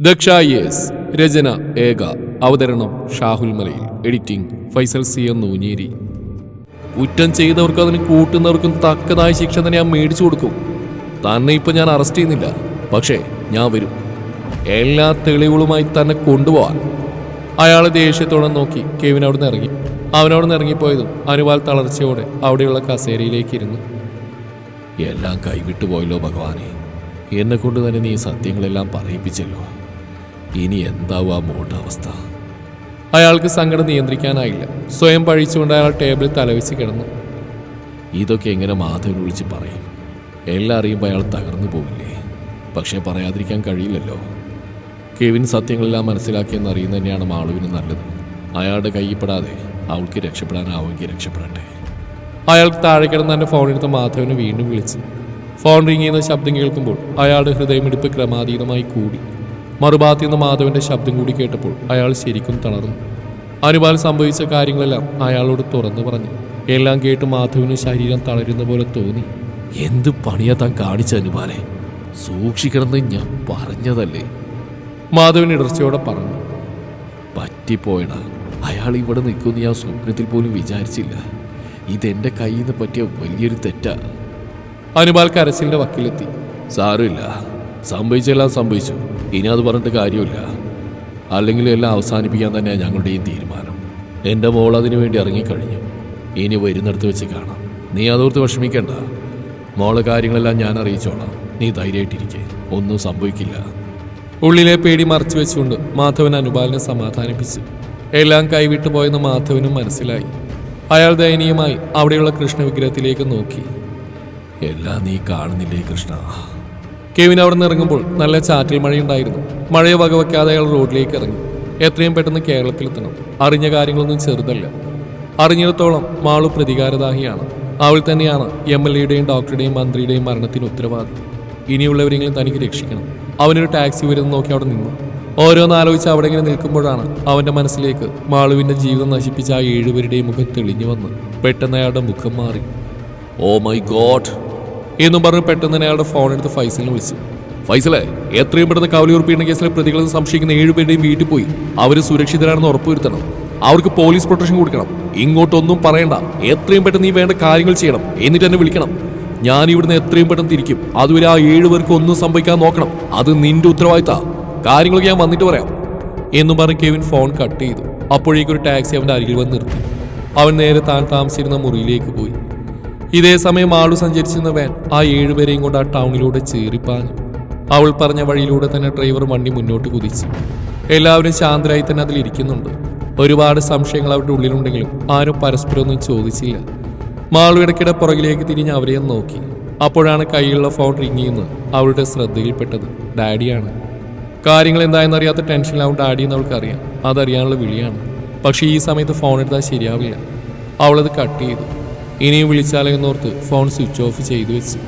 Daksha yes രചന ഏക അവതരണം Shahul Malayil editing Faisal C M Noonjeri. കുറ്റം ചെയ്തവർക്കും അതിന് കൂട്ടുന്നവർക്കും തക്കതായ ശിക്ഷ തന്നെ ഞാൻ മേടിച്ചു കൊടുക്കും. തന്നെ ഇപ്പൊ ഞാൻ അറസ്റ്റ് ചെയ്യുന്നില്ല പക്ഷേ ഞാൻ വരും. എല്ലാ തെളിവുകളുമായി തന്നെ കൊണ്ടുപോവാൻ. അയാൾ ദേഷ്യത്തോടെ നോക്കി കെവിൻ അവിടുന്ന് ഇറങ്ങി. അവനവിടുന്ന് ഇറങ്ങിപ്പോയതും അനുവാൽ തളർച്ചയോടെ അവിടെയുള്ള കസേരയിലേക്ക് ഇരുന്നു. എല്ലാം കൈവിട്ടു പോയല്ലോ ഭഗവാനെ. എന്നെ കൊണ്ട് തന്നെ നീ സത്യങ്ങളെല്ലാം പറയിപ്പിച്ചല്ലോ. ഇനി എന്താവും ആ മോളുടെ അവസ്ഥ അയാൾക്ക് സങ്കടം നിയന്ത്രിക്കാനായില്ല. സ്വയം പഴിച്ചുകൊണ്ട് അയാൾ ടേബിളിൽ തലവെച്ച് കിടന്നു. ഇതൊക്കെ എങ്ങനെ മാധവൻ വിളിച്ച് പറയും? എല്ലാം അറിയുമ്പോൾ അയാൾ തകർന്നു പോവില്ലേ? പക്ഷേ പറയാതിരിക്കാൻ കഴിയില്ലല്ലോ. കെവിൻ സത്യങ്ങളെല്ലാം മനസ്സിലാക്കിയെന്ന് അറിയുന്നത് തന്നെയാണ് മാളുവിന് നല്ലത്. അയാളുടെ കൈപ്പെടാതെ അവൾക്ക് രക്ഷപ്പെടാനാവുമെങ്കിൽ രക്ഷപ്പെടട്ടെ. അയാൾ താഴെ കിടന്ന് തന്റെ ഫോണെടുത്ത് മാധവനെ വീണ്ടും വിളിച്ചു. ഫോൺ റിങ് ചെയ്യുന്ന ശബ്ദം കേൾക്കുമ്പോൾ അയാളുടെ ഹൃദയമിടിപ്പ് ക്രമാതീതമായി കൂടി. മറുഭാഗത്തു നിന്ന് മാധവന്റെ ശബ്ദം കൂടി കേട്ടപ്പോൾ അയാൾ ശരിക്കും തളർന്നു. അനുപാൽ സംഭവിച്ച കാര്യങ്ങളെല്ലാം അയാളോട് തുറന്നു പറഞ്ഞു. എല്ലാം കേട്ട് മാധവിന് ശരീരം തളരുന്ന പോലെ തോന്നി. എന്ത് പണിയാ താൻ കാണിച്ച അനുപാലെ? സൂക്ഷിക്കണമെന്ന് ഞാൻ പറഞ്ഞതല്ലേ? മാധവൻ ഇടർച്ചയോടെ പറഞ്ഞു. പറ്റിപ്പോയടാ. അയാൾ ഇവിടെ നിൽക്കുമെന്ന് ഞാൻ സ്വപ്നത്തിൽ പോലും വിചാരിച്ചില്ല. ഇതെന്റെ കയ്യിൽ നിന്ന് പറ്റിയ വലിയൊരു തെറ്റാ. അനുപാൽ കരച്ചിലിന്റെ വക്കിലെത്തി. സാരമില്ല. സംഭവിച്ചെല്ലാം സംഭവിച്ചു. ഇനി അത് പറഞ്ഞിട്ട് കാര്യമില്ല. അല്ലെങ്കിൽ എല്ലാം അവസാനിപ്പിക്കാൻ തന്നെയാണ് ഞങ്ങളുടെയും തീരുമാനം. എന്റെ മോൾ അതിനു വേണ്ടി ഇറങ്ങിക്കഴിഞ്ഞു. ഇനി വരുന്നിടത്ത് വെച്ച് കാണാം. നീ അതോർത്ത് വിഷമിക്കണ്ട. മോളെ കാര്യങ്ങളെല്ലാം ഞാൻ അറിയിച്ചോളാം. നീ ധൈര്യമായിട്ടിരിക്കെ. ഒന്നും സംഭവിക്കില്ല. ഉള്ളിലെ പേടി മറച്ചു വെച്ചുകൊണ്ട് മാധവൻ അനുപാലിനെ സമാധാനിപ്പിച്ചു. എല്ലാം കൈവിട്ടു പോയെന്ന് മാധവനും മനസ്സിലായി. അയാൾ ദയനീയമായി അവിടെയുള്ള കൃഷ്ണ വിഗ്രഹത്തിലേക്ക് നോക്കി. എല്ലാം നീ കാണുന്നില്ലേ കൃഷ്ണ? കെവിൻ അവിടെ നിന്ന് ഇറങ്ങുമ്പോൾ നല്ല ചാറ്റൽ മഴയുണ്ടായിരുന്നു. മഴയെ വകവയ്ക്കാതെ അയാൾ റോഡിലേക്ക് ഇറങ്ങി. എത്രയും പെട്ടെന്ന് കേരളത്തിലെത്തണം. അറിഞ്ഞ കാര്യങ്ങളൊന്നും ചെറുതല്ല. അറിഞ്ഞിടത്തോളം മാളു പ്രതികാരദാഹിയാണ്. അവൾ തന്നെയാണ് എം എൽ എയുടെയും ഡോക്ടറുടെയും മന്ത്രിയുടെയും മരണത്തിന് ഉത്തരവാദി. ഇനിയുള്ളവരെങ്കിലും തനിക്ക് രക്ഷിക്കണം. അവനൊരു ടാക്സി വരുന്ന നോക്കി അവിടെ നിന്നു. ഓരോന്നാലോചിച്ച് അവിടെ ഇങ്ങനെ നിൽക്കുമ്പോഴാണ് അവന്റെ മനസ്സിലേക്ക് മാളുവിന്റെ ജീവിതം നശിപ്പിച്ച ആ ഏഴുപേരുടെയും മുഖം തെളിഞ്ഞു വന്ന് പെട്ടെന്ന് അയാളുടെ മുഖം മാറി. ഓ മൈ ഗോഡ് എന്നും പറഞ്ഞ് പെട്ടെന്ന് തന്നെ അയാളുടെ ഫോൺ എടുത്ത് ഫൈസലിനെ വിളിച്ചു. ഫൈസലെ എത്രയും പെട്ടെന്ന് കവലിയുറപ്പിക്കുന്ന കേസിലെ പ്രതികളെന്ന് സംശയിക്കുന്ന ഏഴുപേരുടെയും വീട്ടിൽ പോയി. അവർ സുരക്ഷിതരാണെന്ന് ഉറപ്പുവരുത്തണം അവർക്ക് പോലീസ് പ്രൊട്ടക്ഷൻ കൊടുക്കണം. ഇങ്ങോട്ടൊന്നും പറയണ്ട. എത്രയും പെട്ടെന്ന് നീ വേണ്ട കാര്യങ്ങൾ ചെയ്യണം. എന്നിട്ട് എന്നെ വിളിക്കണം. ഞാൻ ഇവിടുന്ന് എത്രയും പെട്ടെന്ന് തിരിക്കും. അതുവരെ ആ ഏഴുപേർക്ക് ഒന്നും സംഭവിക്കാൻ നോക്കണം. അത് നിന്റെ ഉത്തരവാദിത്ത. കാര്യങ്ങളൊക്കെ ഞാൻ വന്നിട്ട് പറയാം. എന്നും പറഞ്ഞ് കെവിൻ ഫോൺ കട്ട് ചെയ്തു. അപ്പോഴേക്കൊരു ടാക്സി അവന്റെ അരികിൽ വന്ന് നിർത്തി. അവൻ നേരെ താൻ താമസിച്ചിരുന്ന മുറിയിലേക്ക് പോയി. ഇതേ സമയം ആളു സഞ്ചരിച്ചിരുന്ന വാൻ ആ ഏഴുപേരെയും കൊണ്ട് ആ ടൗണിലൂടെ ചീറിപ്പാഞ്ഞു. അവൾ പറഞ്ഞ വഴിയിലൂടെ തന്നെ ഡ്രൈവർ വണ്ടി മുന്നോട്ട് കുതിച്ചു. എല്ലാവരും ശാന്തരായി തന്നെ അതിലിരിക്കുന്നുണ്ട് ഒരുപാട് സംശയങ്ങൾ അവരുടെ ഉള്ളിലുണ്ടെങ്കിലും ആരും പരസ്പരം ഒന്നും ചോദിച്ചില്ല. മാളു ഇടയ്ക്കിടെ പുറകിലേക്ക് തിരിഞ്ഞ് അവരെയും നോക്കി. അപ്പോഴാണ് കയ്യിലുള്ള ഫോൺ റിങ് ചെയ്യുന്നത് അവളുടെ ശ്രദ്ധയിൽപ്പെട്ടത്. ഡാഡിയാണ്. കാര്യങ്ങൾ എന്തായെന്നറിയാത്ത ടെൻഷനിലാവും ഡാഡി എന്ന് അവൾക്കറിയാം അതറിയാനുള്ള വിളിയാണ്. പക്ഷേ ഈ സമയത്ത് ഫോൺ എടുത്താൽ ശരിയാവില്ല. അവളത് കട്ട് ചെയ്തു. ഇനിയും വിളിച്ചാലോ എന്നോർത്ത് ഫോൺ സ്വിച്ച് ഓഫ് ചെയ്തു വെച്ചു.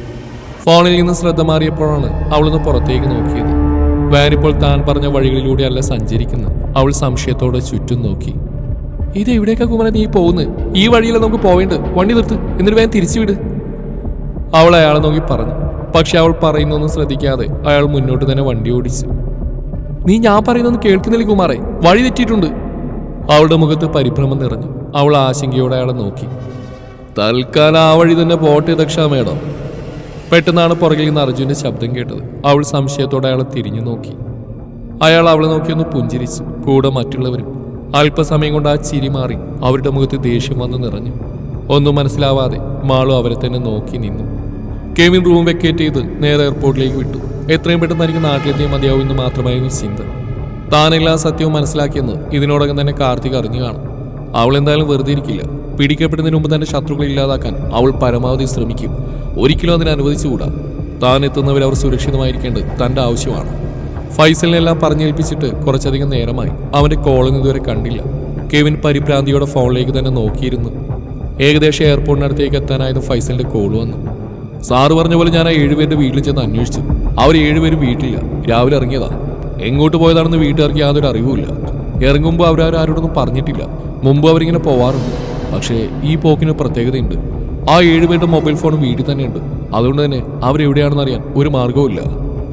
ഫോണിൽ നിന്ന് ശ്രദ്ധ മാറിയപ്പോഴാണ് അവളൊന്ന് പുറത്തേക്ക് നോക്കിയത്. വാനിപ്പോൾ താൻ പറഞ്ഞ വഴികളിലൂടെ അല്ല സഞ്ചരിക്കുന്നത്. അവൾ സംശയത്തോടെ ചുറ്റും നോക്കി. ഇത് എവിടേക്കാ കുമരൻ? നീ പോകുന്നത് ഈ വഴിയിലെ നമുക്ക് പോവേണ്ടത്? വണ്ടി നിർത്ത്. എന്നിട്ട് വേഗം തിരിച്ചുവിട് അവൾ അയാളെ നോക്കി പറഞ്ഞു. പക്ഷെ അവൾ പറയുന്നൊന്നും ശ്രദ്ധിക്കാതെ അയാൾ മുന്നോട്ട് തന്നെ വണ്ടി ഓടിച്ചു. നീ ഞാൻ പറയുന്നൊന്നും കേൾക്കുന്നില്ല കുമാറെ. വഴി തെറ്റിയിട്ടുണ്ട്. അവളുടെ മുഖത്ത് പരിഭ്രമം നിറഞ്ഞു. അവൾ ആശങ്കയോടെ അയാളെ നോക്കി. തൽക്കാലം ആ വഴി തന്നെ പോട്ടെ ദക്ഷ മേഡം. പെട്ടെന്നാണ് പുറകിൽ നിന്ന് അർജുന്റെ ശബ്ദം കേട്ടത്. അവൾ സംശയത്തോടെ അയാളെ തിരിഞ്ഞു നോക്കി. അയാൾ അവളെ നോക്കിയൊന്ന് പുഞ്ചിരിച്ചു. കൂടെ മറ്റുള്ളവരും. അല്പസമയം കൊണ്ട് ആ ചിരി മാറി. അവരുടെ മുഖത്ത് ദേഷ്യം വന്ന് നിറഞ്ഞു. ഒന്നും മനസ്സിലാവാതെ മാളു അവരെ തന്നെ നോക്കി നിന്നു. കെവിൻ റൂം വെക്കേറ്റ് ചെയ്ത് നേരെ എയർപോർട്ടിലേക്ക് വിട്ടു. എത്രയും പെട്ടെന്ന് എനിക്ക് നാട്ടിലെത്തിയാൽ മതിയാവും എന്ന് മാത്രമായിരുന്നു ചിന്ത. താനെല്ലാം സത്യവും മനസ്സിലാക്കിയെന്ന് ഇതിനോടകം തന്നെ കാർത്തിക് അറിഞ്ഞു കാണും. അവൾ എന്തായാലും വെറുതെ ഇരിക്കില്ല. പിടിക്കപ്പെടുന്നതിന് മുമ്പ് തന്നെ ശത്രുക്കളെ ഇല്ലാതാക്കാൻ അവൾ പരമാവധി ശ്രമിക്കും. ഒരിക്കലും അതിനെ അനുവദിച്ചുകൂടാ. താൻ എത്തുന്നവർ അവർ സുരക്ഷിതമായിരിക്കേണ്ടത് തന്റെ ആവശ്യമാണ്. ഫൈസലിനെല്ലാം പറഞ്ഞേൽപ്പിച്ചിട്ട് കുറച്ചധികം നേരമായി അവന്റെ കോളിംഗ് ഇതുവരെ കണ്ടില്ല. കെവിൻ പരിഭ്രാന്തിയോടെ ഫോണിലേക്ക് തന്നെ നോക്കിയിരുന്നു. ഏകദേശം എയർപോർട്ടിനടുത്തേക്ക് എത്താനായത് ഫൈസലിന്റെ കോൾ വന്നു. സാറ് പറഞ്ഞ പോലെ ഞാൻ ആ ഏഴുപേരുടെ വീട്ടിൽ ചെന്ന് അന്വേഷിച്ചു. അവർ ഏഴുപേരും വീട്ടിലില്ല. രാവിലെ ഇറങ്ങിയതാ. എങ്ങോട്ട് പോയതാണെന്ന് വീട്ടുകാർക്ക് യാതൊരു അറിവുമില്ല. ഇറങ്ങുമ്പോൾ അവരാരും ആരോടൊന്നും പറഞ്ഞിട്ടില്ല. മുമ്പ് അവരിങ്ങനെ പോവാറുണ്ട്. പക്ഷേ ഈ പോക്കിന് പ്രത്യേകതയുണ്ട്. ആ ഏഴുപേരുടെ മൊബൈൽ ഫോണും വീട്ടിൽ തന്നെയുണ്ട്. അതുകൊണ്ട് തന്നെ അവരെവിടെയാണെന്ന് അറിയാൻ ഒരു മാർഗവുമില്ല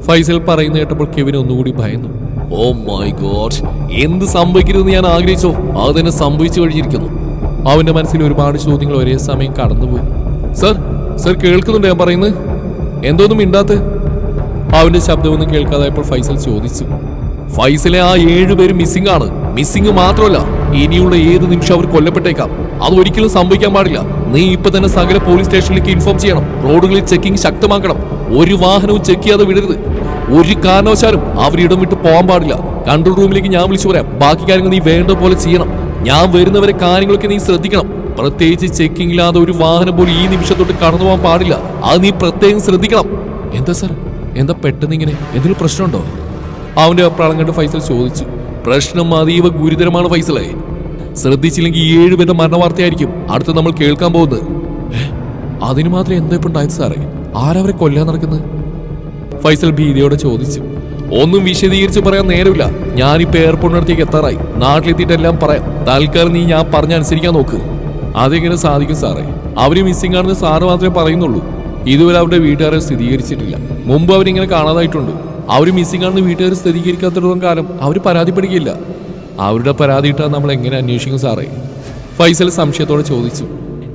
ഫൈസൽ പറയുന്ന കേട്ടപ്പോൾ കെവിൻ ഒന്നുകൂടി ഭയന്നു. Oh my god! എന്ത് സംഭവിക്കരുതെന്ന് ഞാൻ ആഗ്രഹിച്ചോ? അത് തന്നെ സംഭവിച്ചു കഴിഞ്ഞിരിക്കുന്നു. അവന്റെ മനസ്സിൽ ഒരുപാട് ചോദ്യങ്ങൾ ഒരേ സമയം കടന്നുപോയി. സർ സർ കേൾക്കുന്നുണ്ട് ഞാൻ പറയുന്നത്? എന്തോന്നും മിണ്ടാത്ത്? അവന്റെ ശബ്ദമൊന്നും കേൾക്കാതായപ്പോൾ ഫൈസൽ ചോദിച്ചു. ഫൈസലെ ആ ഏഴുപേര് മിസ്സിംഗ് ആണ്. മിസ്സിംഗ് മാത്രമല്ല ഇനിയുള്ള ഏത് നിമിഷം അവർ കൊല്ലപ്പെട്ടേക്കാം? അത് ഒരിക്കലും സംഭവിക്കാൻ പാടില്ല. നീ ഇപ്പൊ തന്നെ സകല പോലീസ് സ്റ്റേഷനിലേക്ക് ഇൻഫോം ചെയ്യണം. റോഡുകളിൽ ചെക്കിംഗ് ശക്തമാക്കണം. ഒരു വാഹനവും ചെക്ക് ചെയ്യാതെ വിടരുത്. ഒരു കാരണവശാലും അവർ ഇടം വിട്ട് പോകാൻ പാടില്ല. കൺട്രോൾ റൂമിലേക്ക് ഞാൻ വിളിച്ചു പറയാം. ബാക്കി കാര്യങ്ങൾ നീ വേണ്ട പോലെ ചെയ്യണം. ഞാൻ വരുന്നവരെ കാര്യങ്ങളൊക്കെ നീ ശ്രദ്ധിക്കണം. പ്രത്യേകിച്ച് ചെക്കിംഗ് ഇല്ലാതെ ഒരു വാഹനം പോലും ഈ നിമിഷത്തോട്ട് കടന്നു പോകാൻ പാടില്ല. അത് നീ പ്രത്യേകം ശ്രദ്ധിക്കണം. എന്താ സാർ എന്താ പെട്ടെന്ന് ഇങ്ങനെ എന്തെങ്കിലും പ്രശ്നമുണ്ടോ? അവന്റെ അപ്രാളം കണ്ട് ഫൈസൽ ചോദിച്ചു. പ്രശ്നം അതീവ ഗുരുതരമാണ് ഫൈസലെ. ശ്രദ്ധിച്ചില്ലെങ്കിൽ ഈ ഏഴുപേരുടെ മരണവാർത്തയായിരിക്കും അടുത്ത് നമ്മൾ കേൾക്കാൻ പോകുന്നത്. അതിനു അതിന് മാത്രം എന്താ ഇപ്പൊ ഉണ്ടായത് സാറേ? ആരവരെ കൊല്ലാൻ നടക്കുന്നത്? ഫൈസൽ ഭീതിയോടെ ചോദിച്ചു. ഒന്നും വിശദീകരിച്ച് പറയാൻ നേരമില്ല. ഞാനിപ്പോ എയർപോർട്ടിനടുത്തേക്ക് എത്താറായി. നാട്ടിലെത്തിയിട്ടെല്ലാം പറയാം. തൽക്കാലം നീ ഞാൻ പറഞ്ഞ അനുസരിക്കാൻ നോക്ക്. അതെങ്ങനെ സാധിക്കും സാറേ? അവർ മിസ്സിംഗ് ആണെന്ന് സാറ് മാത്രമേ പറയുന്നുള്ളൂ. ഇതുവരെ അവരുടെ വീട്ടുകാരെ സ്ഥിരീകരിച്ചിട്ടില്ല. മുമ്പ് അവരിങ്ങനെ കാണാതായിട്ടുണ്ട്. അവർ മിസ്സിംഗ് ആണെന്ന് വീട്ടുകാർ സ്ഥിരീകരിക്കാത്തിടത്തോളം കാലം അവർ പരാതിപ്പെടുകയില്ല. അവരുടെ പരാതി ഇട്ടാൽ നമ്മൾ എങ്ങനെ അന്വേഷിക്കും സാറേ? ഫൈസൽ സംശയത്തോടെ ചോദിച്ചു.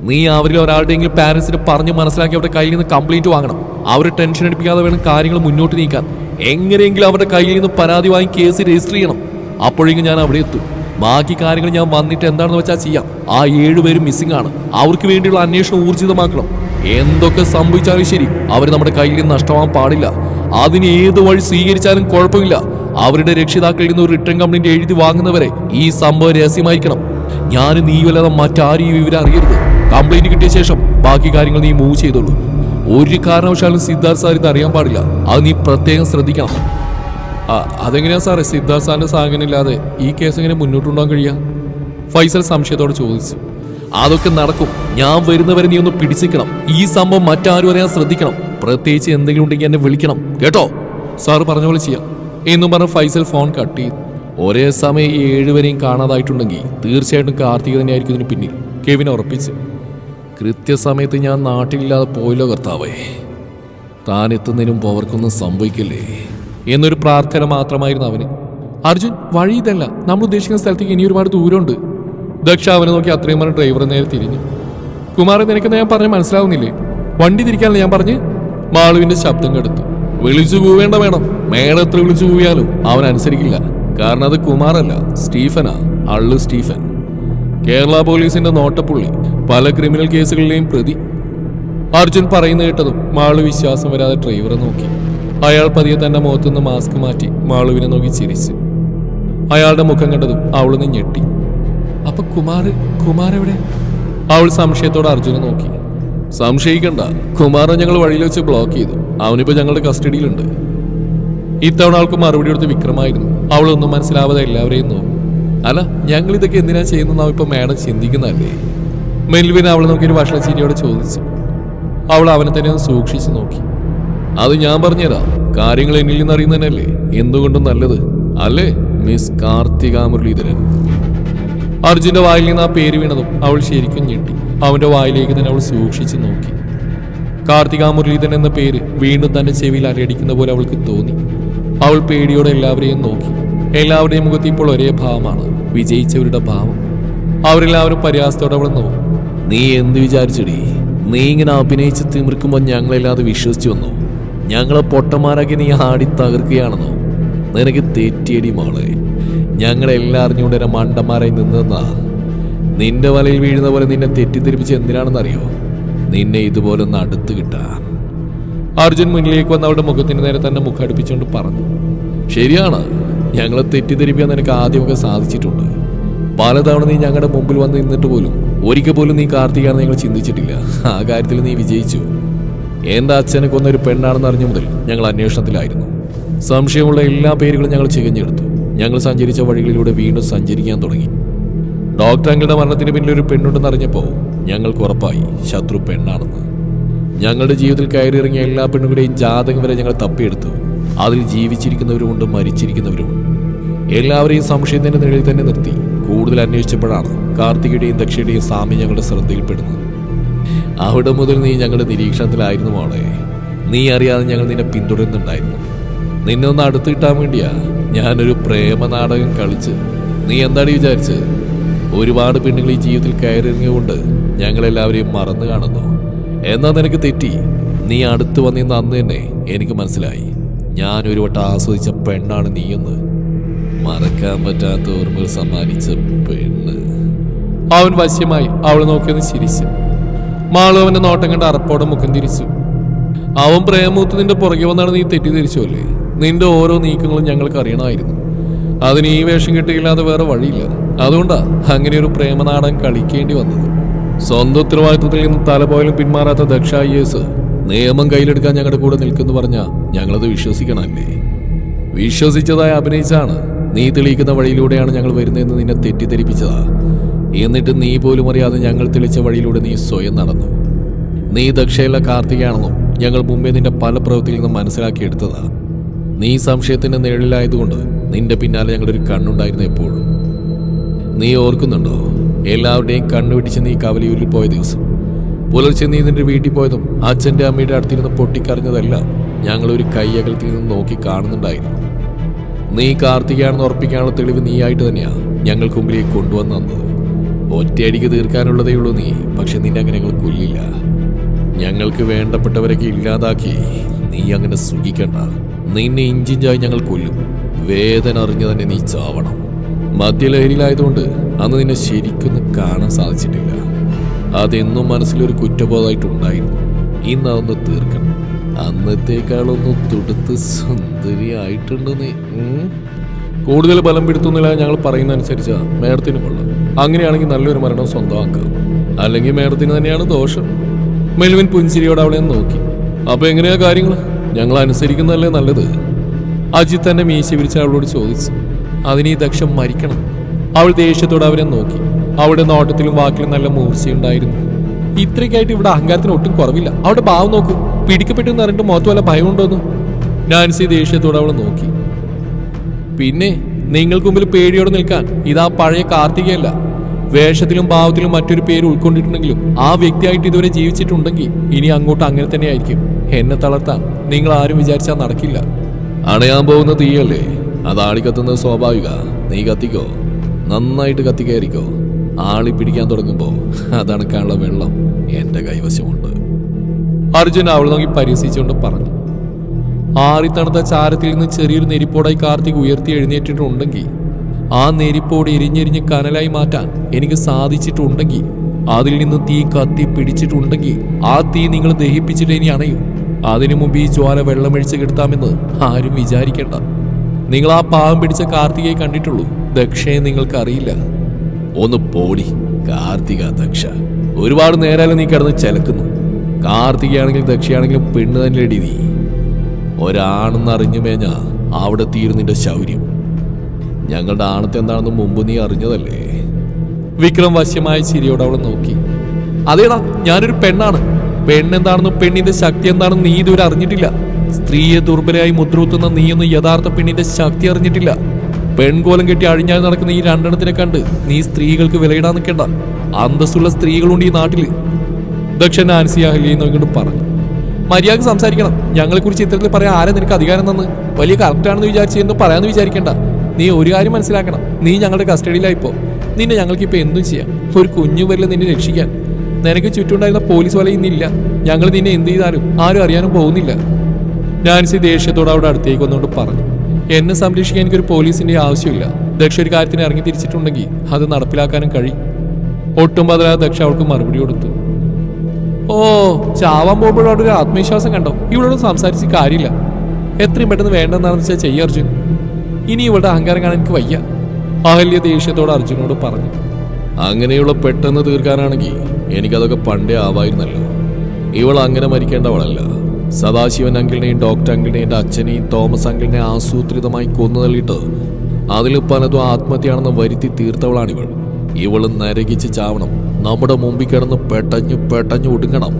നീ അവരിൽ ഒരാളുടെയെങ്കിലും പാരൻസിനെ പറഞ്ഞ് മനസ്സിലാക്കി അവരുടെ കയ്യിൽ നിന്ന് കംപ്ലൈന്റ് വാങ്ങണം. അവരെ ടെൻഷൻ അടിപ്പിക്കാതെ വേണം കാര്യങ്ങൾ മുന്നോട്ട് നീക്കാൻ. എങ്ങനെയെങ്കിലും അവരുടെ കയ്യിൽ നിന്ന് പരാതി വാങ്ങി കേസ് രജിസ്റ്റർ ചെയ്യണം. അപ്പോഴേക്കും ഞാൻ അവിടെ എത്തും. ബാക്കി കാര്യങ്ങൾ ഞാൻ വന്നിട്ട് എന്താണെന്ന് വെച്ചാൽ ചെയ്യാം. ആ ഏഴുപേരും മിസ്സിംഗ് ആണ്. അവർക്ക് വേണ്ടിയുള്ള അന്വേഷണം ഊർജിതമാക്കണം. എന്തൊക്കെ സംഭവിച്ചാലും ശരി അവർ നമ്മുടെ കയ്യിൽ നിന്ന് നഷ്ടമാവാൻ പാടില്ല. അതിന് ഏത് വഴി സ്വീകരിച്ചാലും കുഴപ്പമില്ല. അവരുടെ രക്ഷിതാക്കളിൽ നിന്ന് ഒരു റിട്ടേൺ കംപ്ലൈന്റ് എഴുതി വാങ്ങുന്നവരെ ഈ സംഭവം രഹസ്യമായിരിക്കണം. ഞാൻ നീയല്ലാതെ മറ്റാരും ഈ വിവരം അറിയരുത്. കംപ്ലൈന്റ് കിട്ടിയ ശേഷം ബാക്കി കാര്യങ്ങൾ നീ മൂവ് ചെയ്തോളൂ. ഒരു കാരണവശാലും സിദ്ധാർത്ഥ് സാർ ഇത് അറിയാൻ പാടില്ല. അത് നീ പ്രത്യേകം ശ്രദ്ധിക്കണം. അതെങ്ങനെയാ സാറേ? സിദ്ധാർത്ഥ് സാറിന്റെ സാഹചര്യം ഇല്ലാതെ ഈ കേസ് എങ്ങനെ മുന്നോട്ട് കൊണ്ടുപോകാൻ കഴിയാ? ഫൈസൽ സംശയത്തോടെ ചോദിച്ചു. അതൊക്കെ നടക്കും. ഞാൻ വരുന്നവരെ നീ ഒന്ന് പിടിച്ചിക്കണം. ഈ സംഭവം മറ്റാരും അറിയാൻ ശ്രദ്ധിക്കണം. പ്രത്യേകിച്ച് എന്തെങ്കിലും ഉണ്ടെങ്കിൽ എന്നെ വിളിക്കണം. കേട്ടോ? സാറ് പറഞ്ഞ പോലെ ചെയ്യാം. എന്നും പറഞ്ഞ് ഫൈസൽ ഫോൺ കട്ട് ചെയ്തു. ഒരേ സമയം ഈ ഏഴുവരെയും കാണാതായിട്ടുണ്ടെങ്കിൽ തീർച്ചയായിട്ടും കാർത്തിക തന്നെയായിരിക്കും ഇതിന് പിന്നിൽ. കെവിൻ ഉറപ്പിച്ച്. കൃത്യസമയത്ത് ഞാൻ നാട്ടിലില്ലാതെ പോയല്ലോ കർത്താവേ. താൻ എത്തുന്നതിനും അവർക്കൊന്നും സംഭവിക്കില്ലേ? എന്നൊരു പ്രാർത്ഥന മാത്രമായിരുന്നു അവന്. അർജുൻ വഴി ഇതല്ല. നമ്മൾ ഉദ്ദേശിക്കുന്ന സ്ഥലത്തേക്ക് ഇനി ഒരുപാട് ദൂരമുണ്ട്. ദക്ഷ അവനെ നോക്കി അത്രയും പറഞ്ഞ ഡ്രൈവർ നേരെ തിരിഞ്ഞു. കുമാരൻ നിനക്കെന്ന് ഞാൻ പറഞ്ഞ് മനസ്സിലാവുന്നില്ലേ? വണ്ടി തിരിക്കാനല്ല ഞാൻ പറഞ്ഞ്? മാളുവിന്റെ ശബ്ദം കെടുത്തു. വിളിച്ചു കൂവേണ്ട വേണം. മേഡം എത്ര വിളിച്ചു കൂവിയാലും അവൻ അനുസരിക്കില്ല. കാരണം അത് കുമാറല്ല സ്റ്റീഫനാ അള്ളു സ്റ്റീഫൻ. കേരള പോലീസിന്റെ നോട്ടപ്പുള്ളി പല ക്രിമിനൽ കേസുകളിലെയും പ്രതി. അർജുൻ പറയുന്ന കേട്ടതും മാളു വിശ്വാസം വരാതെ ഡ്രൈവറെ നോക്കി. അയാൾ പതിയെ തന്റെ മുഖത്തുനിന്ന് മാസ്ക് മാറ്റി മാളുവിനെ നോക്കി ചിരിച്ചു. അയാളുടെ മുഖം കണ്ടതും അവളൊന്ന് ഞെട്ടി. അപ്പൊ കുമാർ കുമാർ എവിടെ? അവൾ സംശയത്തോടെ അർജുനെ നോക്കി. സംശയിക്കണ്ട. കുമാറിനെ ഞങ്ങൾ വഴിയിൽ വെച്ച് ബ്ലോക്ക് ചെയ്തു. അവനിപ്പോ ഞങ്ങളുടെ കസ്റ്റഡിയിലുണ്ട്. ഇത്തവണ ആൾക്ക് മറുപടി കൊടുത്ത് വിക്രമായിരുന്നു. അവളൊന്നും മനസ്സിലാവാതെ എല്ലാവരെയും നോക്കും. അല്ല ഞങ്ങൾ ഇതൊക്കെ എന്തിനാ ചെയ്യുന്ന ഇപ്പൊ മാഡം ചിന്തിക്കുന്നതല്ലേ? മെൽവിൻ അവളെ നോക്കി ഒരു ഭക്ഷണ ചിരിയോടെ ചോദിച്ചു. അവൾ അവനെ തന്നെ ഒന്ന് സൂക്ഷിച്ചു നോക്കി. അത് ഞാൻ പറഞ്ഞുതരാം. കാര്യങ്ങൾ എന്നിൽ നിന്ന് അറിയുന്നതന്നെയല്ലേ എന്തുകൊണ്ടും നല്ലത്. അല്ലേ മിസ് കാർത്തിക മുരളീധരൻ അർജുന്റെ വായിൽ നിന്ന് ആ പേര് വീണതും അവൾ ശരിക്കും ഞെട്ടി. അവന്റെ വായിലേക്ക് തന്നെ അവൾ സൂക്ഷിച്ചു നോക്കി. കാർത്തിക മുരളീധരൻ എന്ന പേര് വീണ്ടും തന്റെ ചെവിയിൽ അരയടിക്കുന്ന പോലെ അവൾക്ക് തോന്നി. അവൾ പേടിയോടെ എല്ലാവരെയും നോക്കി. എല്ലാവരുടെയും മുഖത്ത് ഇപ്പോൾ ഒരേ ഭാവമാണ് വിജയിച്ചവരുടെ ഭാവം. അവരെല്ലാവരും പരിഹാസത്തോടെ അവൾ നോക്കും. നീ എന്ത് വിചാരിച്ചടി? നീ ഇങ്ങനെ അഭിനയിച്ച് തിമിർക്കുമ്പോൾ ഞങ്ങളെല്ലാതെ വിശ്വസിച്ചു വന്നു. ഞങ്ങളെ പൊട്ടന്മാരാക്കി നീ ആടി തകർക്കുകയാണെന്നോ? നിനക്ക് തെറ്റിയടി മോളെ. ഞങ്ങളെല്ലാം അറിഞ്ഞുകൊണ്ട് മണ്ടന്മാരായി നിന്നെന്നാ നിന്റെ വലയിൽ വീഴുന്ന പോലെ നിന്നെ തെറ്റിദ്ധരിപ്പിച്ച് എന്തിനാണെന്നറിയോ? നിന്നെ ഇതുപോലെ ഒന്ന് അടുത്ത് കിട്ടാൻ. അർജുൻ മുന്നിലേക്ക് വന്ന് അവളുടെ മുഖത്തിന് നേരെ തന്നെ മുഖം അടുപ്പിച്ചുകൊണ്ട് പറഞ്ഞു ശരിയാണ് ഞങ്ങളെ തെറ്റിദ്ധരിപ്പിക്കാൻ നിനക്ക് ആദ്യമൊക്കെ സാധിച്ചിട്ടുണ്ട്. പലതവണ നീ ഞങ്ങളുടെ മുമ്പിൽ വന്ന് നിന്നിട്ട് പോലും ഒരിക്കൽ പോലും നീ കാർത്തികാണെന്ന് ഞങ്ങൾ ചിന്തിച്ചിട്ടില്ല. ആ കാര്യത്തിൽ നീ വിജയിച്ചു. എന്താ അച്ഛനെ കൊന്നൊരു പെണ്ണാണെന്ന് അറിഞ്ഞ മുതൽ ഞങ്ങൾ അന്വേഷണത്തിലായിരുന്നു. സംശയമുള്ള എല്ലാ പേരുകളും ഞങ്ങൾ ചികഞ്ഞെടുത്തു. ഞങ്ങൾ സഞ്ചരിച്ച വഴികളിലൂടെ വീണ്ടും സഞ്ചരിക്കാൻ തുടങ്ങി. ഡോക്ടർ അങ്കിളുടെ മരണത്തിന് പിന്നിൽ ഒരു പെണ്ണുണ്ടെന്ന് അറിഞ്ഞപ്പോൾ ഞങ്ങൾക്ക് ഉറപ്പായി ശത്രു പെണ്ണാണെന്ന്. ഞങ്ങളുടെ ജീവിതത്തിൽ കയറിയിറങ്ങിയ എല്ലാ പെണ്ണുങ്ങളുടെയും ജാതകം വരെ ഞങ്ങൾ തപ്പിയെടുത്തു. അതിൽ ജീവിച്ചിരിക്കുന്നവരുമുണ്ട് മരിച്ചിരിക്കുന്നവരുമുണ്ട് എല്ലാവരെയും സംശയത്തിന്റെ നിഴലിൽ തന്നെ നിർത്തി. കൂടുതൽ അന്വേഷിച്ചപ്പോഴാണ് കാർത്തികയുടെയും ദക്ഷയുടെയും സാമ്യം ഞങ്ങളുടെ ശ്രദ്ധയിൽപ്പെടുന്നത്. അവിടെ മുതൽ നീ ഞങ്ങളുടെ നിരീക്ഷണത്തിലായിരുന്നു മോളെ. നീ അറിയാതെ ഞങ്ങൾ നിന്നെ പിന്തുടരുന്നുണ്ടായിരുന്നു. നിന്നെ ഒന്ന് അടുത്ത് കിട്ടാൻ വേണ്ടിയാ ഞാനൊരു പ്രേമ നാടകം കളിച്ച് നീ എന്താണ് വിചാരിച്ചത് ഒരുപാട് പെണ്ണുങ്ങൾ ഈ ജീവിതത്തിൽ കയറിയിറങ്ങിയുകൊണ്ട് ഞങ്ങളെല്ലാവരെയും മറന്നു കാണുന്നു. എന്നാൽ നിനക്ക് തെറ്റി. നീ അടുത്ത് വന്നിരുന്ന അന്ന് തന്നെ എനിക്ക് മനസ്സിലായി. ഞാൻ ഒരു വട്ടം ആസ്വദിച്ച പെണ്ണാണ് നീയെന്ന് മറക്കാൻ പറ്റാത്ത ഓർമ്മകൾ സമ്മാനിച്ച പെണ്ണ്. അവൻ വശ്യമായി അവൾ നോക്കിയൊന്ന് ചിരിച്ചു. മാളു അവന്റെ നോട്ടം കണ്ട് അറപ്പോടെ മുഖം തിരിച്ചു. അവൻ പ്രേമൂത്ത് നിന്റെ പുറകെ വന്നാണ് നീ തെറ്റിദ്ധരിച്ചു അല്ലേ നിന്റെ ഓരോ നീക്കങ്ങളും ഞങ്ങൾക്ക് അറിയണമായിരുന്നു. അതിന് ഈ വേഷം കിട്ടിയില്ലാതെ വേറെ വഴിയില്ല. അതുകൊണ്ടാ അങ്ങനെ ഒരു പ്രേമനാടകം കളിക്കേണ്ടി വന്നത്. സ്വന്തം ഉത്തരവാദിത്വത്തിൽ നിന്ന് തലപോലും പിന്മാറാത്ത ദക്ഷ ഐ എസ് നിയമം കയ്യിലെടുക്കാൻ ഞങ്ങളുടെ കൂടെ നിൽക്കുന്നു പറഞ്ഞാ ഞങ്ങളത് വിശ്വസിക്കണമല്ലേ വിശ്വസിച്ചതായി അഭിനയിച്ചാണ് നീ തെളിയിക്കുന്ന വഴിയിലൂടെയാണ് ഞങ്ങൾ വരുന്നതെന്ന് നിന്നെ തെറ്റിദ്ധരിപ്പിച്ചതാ. എന്നിട്ട് നീ പോലും അറിയാതെ ഞങ്ങൾ തെളിച്ച വഴിയിലൂടെ നീ സ്വയം നടന്നു. നീ ദക്ഷയുള്ള കാർത്തികയാണെന്നും ഞങ്ങൾ മുമ്പേ നിന്റെ പല പ്രവൃത്തിയിൽ നിന്നും മനസ്സിലാക്കിയെടുത്തതാ. നീ സംശയത്തിന്റെ നിഴലിലായതുകൊണ്ട് നിന്റെ പിന്നാലെ ഞങ്ങളൊരു കണ്ണുണ്ടായിരുന്നു എപ്പോഴും. നീ ഓർക്കുന്നുണ്ടോ? എല്ലാവരുടെയും കണ്ണുപിടിച്ച് നീ കവലിയൂരിൽ പോയ ദിവസം. പുലർച്ചെ നീ നിന്റെ വീട്ടിൽ പോയതും അച്ഛന്റെ അമ്മയുടെ അടുത്തിരുന്ന് പൊട്ടിക്കറിഞ്ഞതെല്ലാം ഞങ്ങൾ ഒരു കൈയകലത്തിൽ നിന്ന് നോക്കി കാണുന്നുണ്ടായിരുന്നു. നീ കാർത്തികയാണെന്ന് ഉറപ്പിക്കാനുള്ള തെളിവ് നീയായിട്ട് തന്നെയാ ഞങ്ങൾക്ക് മുമ്പിലേക്ക് കൊണ്ടുവന്നു തന്നത്. ഒറ്റയടിക്ക് തീർക്കാനുള്ളതേ ഉള്ളൂ നീ പക്ഷെ നിന്നെ അങ്ങനെ ഞങ്ങൾ കൊല്ലില്ല. ഞങ്ങൾക്ക് വേണ്ടപ്പെട്ടവരൊക്കെ ഇല്ലാതാക്കി നീ അങ്ങനെ സുഖിക്കണ്ട നിന്നെ ഇഞ്ചിഞ്ചായി ഞങ്ങൾ കൊല്ലും. വേദന അറിഞ്ഞു തന്നെ നീ ചാവണം. മദ്യലഹരിയിലായതുകൊണ്ട് അന്ന് നിന്നെ ശരിക്കൊന്ന് കാണാൻ സാധിച്ചിട്ടില്ല. അതെന്നും മനസ്സിലൊരു കുറ്റബോധമായിട്ടുണ്ടായിരുന്നു. ഇന്ന് അതൊന്ന് തീർക്കണം. അന്നത്തേക്കാളൊന്ന് തുടുത്ത് സുന്ദരിയായിട്ടുണ്ട് നീ കൂടുതൽ ബലം പിടുത്തുന്നില്ല ഞങ്ങൾ പറയുന്ന അനുസരിച്ചാ മേഡത്തിന് കൊള്ളാം. അങ്ങനെയാണെങ്കിൽ നല്ലൊരു മരണം സ്വന്തമാക്കാം. അല്ലെങ്കിൽ മേഡത്തിന് തന്നെയാണ് ദോഷം. മെൽവിൻ പുഞ്ചിരിയോട് അവളെ നോക്കി. അപ്പൊ എങ്ങനെയാ കാര്യങ്ങൾ ഞങ്ങൾ അനുസരിക്കുന്നതല്ലേ നല്ലത്? അജിത്ത് തന്നെ മീശ വിരിച്ച് അവളോട് ചോദിച്ചു. അതിന് ഈ ദക്ഷം മരിക്കണം. അവൾ ദേഷ്യത്തോടെ അവരെ നോക്കി. അവളുടെ നോട്ടത്തിലും വാക്കിലും നല്ല മൂർച്ചയുണ്ടായിരുന്നു. ഇത്രയ്ക്കായിട്ട് ഇവിടെ അഹങ്കാരത്തിന് ഒട്ടും കുറവില്ല. അവിടെ ഭാവം നോക്കൂ. പിടിക്കപ്പെട്ടു എന്ന് പറഞ്ഞിട്ട് മുഖത്ത് വല്ല ഭയമുണ്ടോന്ന്? നാൻസി ദേഷ്യത്തോടെ അവൾ നോക്കി. പിന്നെ നിങ്ങൾക്ക് മുമ്പിൽ പേടിയോടെ നിൽക്കാൻ ഇതാ പഴയ കാർത്തികയല്ല. വേഷത്തിലും ഭാവത്തിലും മറ്റൊരു പേര് ഉൾക്കൊണ്ടിട്ടുണ്ടെങ്കിലും ആ വ്യക്തിയായിട്ട് ഇതുവരെ ജീവിച്ചിട്ടുണ്ടെങ്കിൽ ഇനി അങ്ങോട്ട് അങ്ങനെ തന്നെ ആയിരിക്കും എന്നെ തളർത്താൻ നിങ്ങൾ ആരും വിചാരിച്ചാൽ നടക്കില്ല. അണയാൻ പോകുന്ന തീയല്ലേ? അത് ആളി കത്തുന്നത് സ്വാഭാവിക. നീ കത്തിക്കോ? നന്നായിട്ട് കത്തിക്കയറിക്കോ ആളി പിടിക്കാൻ തുടങ്ങുമ്പോ അതണക്കാനുള്ള വെള്ളം എന്റെ കൈവശമുണ്ട്. അർജുൻ അവൾ നോക്കി പരിഹസിച്ചുകൊണ്ട് പറഞ്ഞു. ആറിത്തണുത്ത ചാരത്തിൽ നിന്ന് ചെറിയൊരു നെരിപ്പോടായി കാർത്തിക് ഉയർത്തി എഴുന്നേറ്റിട്ടുണ്ടെങ്കിൽ ആ നെരിപ്പോട് എരിഞ്ഞെരിഞ്ഞ് കനലായി മാറ്റാൻ എനിക്ക് സാധിച്ചിട്ടുണ്ടെങ്കിൽ അതിൽ നിന്ന് തീ കത്തി പിടിച്ചിട്ടുണ്ടെങ്കിൽ ആ തീ നിങ്ങൾ ദഹിപ്പിച്ചിട്ട് ഇനി അണയും. അതിനു മുമ്പ് ഈ ജ്വാല വെള്ളമൊഴിച്ച് കിടത്താമെന്ന് ആരും വിചാരിക്കണ്ട. നിങ്ങൾ ആ പാവം പിടിച്ച കാർത്തികയെ കണ്ടിട്ടുള്ളൂ. ദക്ഷയെ നിങ്ങൾക്ക് അറിയില്ല ഒന്ന് പോടി കാർത്തിക ദക്ഷ. ഒരുപാട് നേരം നീ കിടന്ന് ചിലക്കുന്നു. കാർത്തികയാണെങ്കിലും ദക്ഷയാണെങ്കിലും പെണ്ണ് തന്നെ നീ? ഒരാണെന്ന് അറിഞ്ഞു മേഞ്ഞ അവിടെ തീരും നിന്റെ ശൗര്യം. ഞങ്ങളുടെ ആണത്തെ എന്താണെന്ന് മുമ്പ് നീ അറിഞ്ഞതല്ലേ? വിക്രം വശ്യമായ ചിരിയോട് അവളെ നോക്കി. അതേടാ ഞാനൊരു പെണ്ണാണ്. പെണ്ണെന്താണെന്നും പെണ്ണിന്റെ ശക്തി എന്താണെന്ന് നീ ഇതുവരെ അറിഞ്ഞിട്ടില്ല. സ്ത്രീയെ ദുർബലയായി മുദ്രകുത്തുന്ന നീയൊന്നും യഥാർത്ഥ പെണ്ണിന്റെ ശക്തി അറിഞ്ഞിട്ടില്ല. പെൺകോലം കെട്ടി അഴിഞ്ഞാൽ നടക്കുന്ന ഈ രണ്ടെണ്ണത്തിനെ കണ്ട് നീ സ്ത്രീകൾക്ക് വിലയിടാൻ നിൽക്കണ്ട. അന്തസ്സുള്ള സ്ത്രീകളുണ്ട് ഈ നാട്ടിൽ. ദക്ഷൻ ആൻസി അഹല്യ നോക്കിക്കൊണ്ട് പറഞ്ഞു. മര്യാദ സംസാരിക്കണം. ഞങ്ങളെ കുറിച്ച് ഇത്തരത്തിൽ പറയാൻ ആരെ നിനക്ക് അധികാരം തന്ന്? വലിയ കറക്റ്റാണെന്ന് വിചാരിച്ച് എന്തോ പറയാമെന്ന് വിചാരിക്കണ്ട. നീ ഒരു കാര്യം മനസ്സിലാക്കണം. നീ ഞങ്ങളുടെ കസ്റ്റഡിയിലായിപ്പോ നിന്നെ ഞങ്ങൾക്ക് ഇപ്പൊ എന്തും ചെയ്യാം. ഒരു കുഞ്ഞു വരില്ല നിന്നെ രക്ഷിക്കാൻ. നിനക്ക് ചുറ്റുണ്ടായിരുന്ന പോലീസ് വല ഇന്നില്ല. ഞങ്ങൾ നിന്നെ എന്ത് ചെയ്താലും ആരും അറിയാനും പോകുന്നില്ല. നാൻസി ദേഷ്യത്തോടെ അവിടെ അടുത്തേക്ക് വന്നുകൊണ്ട് പറഞ്ഞു. എന്നെ സംരക്ഷിക്കാൻ എനിക്കൊരു പോലീസിന്റെ ആവശ്യമില്ല. ദക്ഷ ഒരു കാര്യത്തിന് ഇറങ്ങി തിരിച്ചിട്ടുണ്ടെങ്കിൽ അത് നടപ്പിലാക്കാനും കഴിയും. ഒട്ടും ബദലാതെ ദക്ഷ അവൾക്ക് മറുപടി കൊടുത്തു. ഓ ചാവാൻ പോകുമ്പോഴും അവിടെ ഒരു ആത്മവിശ്വാസം കണ്ടോ? ഇവളോട് സംസാരിച്ച് കാര്യമില്ല. എത്രയും പെട്ടെന്ന് വേണ്ടെന്നാണെന്ന് വെച്ചാൽ ചെയ്യ അർജുൻ. ഇനി ഇവളുടെ അഹങ്കാരം കാണാൻ എനിക്ക് വയ്യ. അഹല്യ ദേഷ്യത്തോട് അർജുനോട് പറഞ്ഞു അങ്ങനെയുള്ള പെട്ടെന്ന് തീർക്കാനാണെങ്കിൽ എനിക്കതൊക്കെ പണ്ടേ ആവായിരുന്നല്ലോ. ഇവൾ അങ്ങനെ മരിക്കേണ്ടവളല്ല. സദാശിവൻ അങ്കിളിനെയും ഡോക്ടർ അങ്കിളിനെയും എന്റെ അച്ഛനെയും തോമസ് അങ്കിളിനെ ആസൂത്രിതമായി കൊന്നു തള്ളിയിട്ട് അതിൽ പലതും ആത്മഹത്യയാണെന്ന് വരുത്തി തീർത്തവളാണിവൾ. ഇവൾ നരകിച്ച് ചാവണം. നമ്മുടെ മുമ്പിൽ കിടന്ന് പെട്ടഞ്ഞു പെട്ടഞ്ഞു ഒടുങ്ങണം.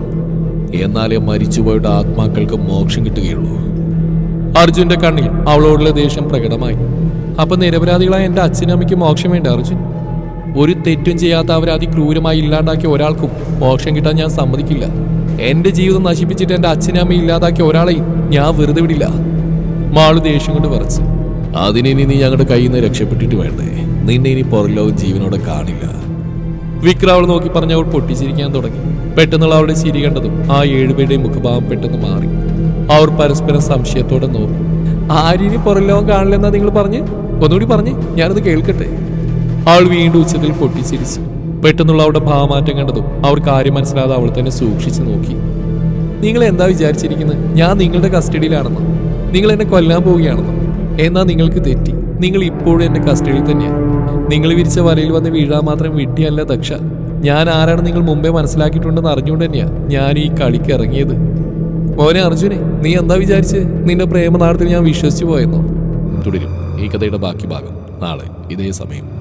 എന്നാലേ മരിച്ചുപോയുടെ ആത്മാക്കൾക്ക് മോക്ഷം കിട്ടുകയുള്ളൂ. അർജുന്റെ കണ്ണിൽ അവളോടുള്ള ദേഷ്യം പ്രകടമായി. അപ്പൊ നിരപരാധികളായ എന്റെ അച്ഛനമ്മയ്ക്ക് മോക്ഷം വേണ്ട അർജുൻ? ഒരു തെറ്റും ചെയ്യാത്ത അവരെ അതിക്രൂരമായി ഇല്ലാണ്ടാക്കിയ ഒരാൾക്കും മോക്ഷം കിട്ടാൻ ഞാൻ സമ്മതിക്കില്ല. എന്റെ ജീവിതം നശിപ്പിച്ചിട്ട് എന്റെ അച്ഛനും അമ്മയും ഇല്ലാതാക്കിയ ഒരാളെയും ഞാൻ വെറുതെ വിടില്ല. മാളു ദേഷ്യം കൊണ്ട് പറച്ചു അതിനിനി നീ ഞങ്ങളുടെ കയ്യിൽ നിന്ന് രക്ഷപ്പെട്ടിട്ട് വേണ്ടേ? നിന്നെ ഇനി പുറലോകം ജീവനോടെ കാണില്ല. വിക്രാവൾ നോക്കി പറഞ്ഞ അവൾ പൊട്ടിച്ചിരിക്കാൻ തുടങ്ങി. പെട്ടെന്നുള്ള അവളുടെ ചിരി കണ്ടതും ആ ഏഴുപേരുടെയും മുഖഭാവം പെട്ടെന്ന് മാറി. അവർ പരസ്പരം സംശയത്തോടെ നോക്കി. ആരിനി പുറലോകം കാണില്ലെന്നാ നിങ്ങൾ പറഞ്ഞ്? ഒന്നുകൂടി പറഞ്ഞ് ഞാനത് കേൾക്കട്ടെ. അവൾ വീണ്ടും ഉച്ചത്തിൽ പൊട്ടിച്ചിരിച്ചു. പെട്ടെന്നുള്ള അവളുടെ ഭാവമാറ്റം കണ്ടതും അവർ കാര്യം മനസ്സിലാതെ അവൾ തന്നെ സൂക്ഷിച്ചു നോക്കി. നിങ്ങൾ എന്താ വിചാരിച്ചിരിക്കുന്നത് ഞാൻ നിങ്ങളുടെ കസ്റ്റഡിയിലാണെന്നോ. നിങ്ങൾ എന്നെ കൊല്ലാൻ പോവുകയാണെന്നോ. എന്നാ നിങ്ങൾക്ക് തെറ്റി. നിങ്ങൾ ഇപ്പോഴും എന്റെ കസ്റ്റഡിയിൽ തന്നെയാണ് നിങ്ങൾ വിരിച്ച വലയിൽ വന്ന് വീഴാൻ മാത്രം വിട്ടിയല്ല ദക്ഷ. ഞാൻ ആരാണ് നിങ്ങൾ മുമ്പേ മനസ്സിലാക്കിയിട്ടുണ്ടെന്ന് അറിഞ്ഞുകൊണ്ട് തന്നെയാണ് ഞാൻ ഈ കളിക്ക് ഇറങ്ങിയത്. മോനെ അർജുനെ നീ എന്താ വിചാരിച്ച്? നിന്റെ പ്രേമനാടത്തിൽ ഞാൻ വിശ്വസിച്ചു പോയെന്നോ? തുടരും. ഈ കഥയുടെ ബാക്കി ഭാഗം നാളെ ഇതേ സമയം.